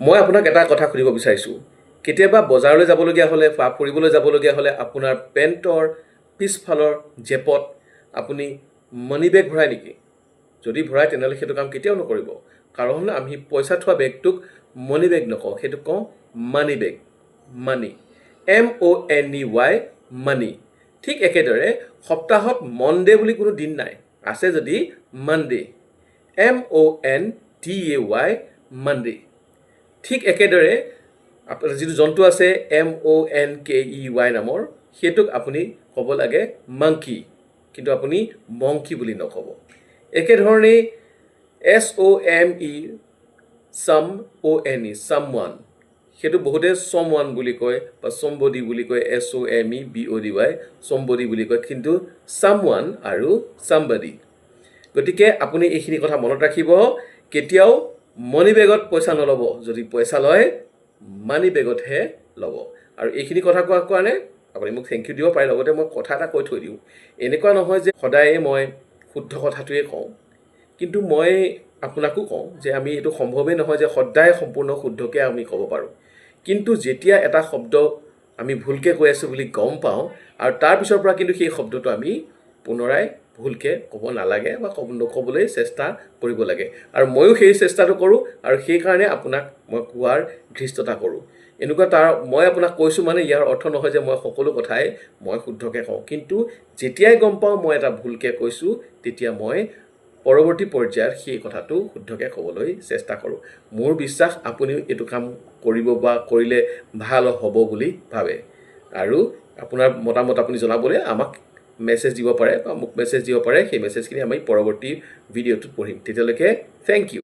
মই আপোনাক এটা কথা সুধিব বিচাৰিছোঁ। কেতিয়াবা বজাৰলৈ যাবলগীয়া হ'লে বা ফুৰিবলৈ যাবলগীয়া হ'লে আপোনাৰ পেণ্টৰ পিছফালৰ জেপত আপুনি মানি বেগ ভৰাই নেকি? যদি ভৰাই তেনেহ'লে সেইটো কাম কেতিয়াও নকৰিব। কাৰণ আমি পইচা থোৱা বেগটোক মানি বেগ নকওঁ সেইটোক কওঁ মানি বেগ money M O' N E Y money ঠিক একেদৰে সপ্তাহত মনডে বুলি কোনো দিন নাই আছে যদি Monday M O' N D A Y Monday ঠিক একেদৰে যিটো জন্তু আছে M O' N K E Y নামৰ সেইটোক আপুনি ক'ব লাগে মাংকি কিন্তু আপুনি মংকি বুলি নক'ব। একেধৰণেই এছ অ' এম ই চাম অ' এন ই চাম ওৱান সেইটো বহুতে চম ওৱান বুলি কয় বা চম্বডি বুলি কয় S O' M E B O' D Y somebody বুলি কয়। কিন্তু চাম ওৱান আৰু চামবাডি গতিকে আপুনি এইখিনি কথা মনত ৰাখিব। কেতিয়াও মনি বেগত পইচা নল'ব যদি পইচা লয় মানি বেগতহে ল'ব। আৰু এইখিনি কথা কোৱাৰ কাৰণে আপুনি মোক থেংক ইউ দিব পাৰে লগতে মই কথা এটা কৈ থৈ দিওঁ। এনেকুৱা নহয় যে সদায়ে মই শুদ্ধ কথাটোৱে কওঁ কিন্তু মই আপোনাকো কওঁ যে আমি এইটো সম্ভৱেই নহয় যে সদায় সম্পূৰ্ণ শুদ্ধকৈ আমি ক'ব পাৰোঁ। কিন্তু যেতিয়া এটা শব্দ আমি ভুলকৈ কৈ আছোঁ বুলি গম পাওঁ আৰু তাৰপিছৰ পৰা কিন্তু সেই শব্দটো আমি পুনৰাই ভুলকৈ ক'ব নালাগে বা ক'ব নক'বলৈ চেষ্টা কৰিব লাগে। আৰু ময়ো সেই চেষ্টাটো কৰোঁ আৰু সেইকাৰণে আপোনাক মই কোৱাৰ ধৃষ্টতা কৰোঁ। এনেকুৱা তাৰ মই আপোনাক কৈছোঁ মানে ইয়াৰ অৰ্থ নহয় যে মই সকলো কথাই মই শুদ্ধকৈ কওঁ। কিন্তু যেতিয়াই গম পাওঁ মই এটা ভুলকৈ কৈছোঁ তেতিয়া মই পৰৱৰ্তী পৰ্যায়ত সেই কথাটো শুদ্ধকৈ ক'বলৈ চেষ্টা কৰোঁ। মোৰ বিশ্বাস আপুনিও এইটো কাম কৰিব বা কৰিলে ভাল হ'ব বুলি ভাবে। আৰু আপোনাৰ মতামত আপুনি জনাবলৈ আমাক মেছেজ দিব পাৰে বা মোক মেছেজ দিব পাৰে সেই মেছেজখিনি আমি পৰৱৰ্তী ভিডিঅ'টোত পঢ়িম। তেতিয়ালৈকে থেংক ইউ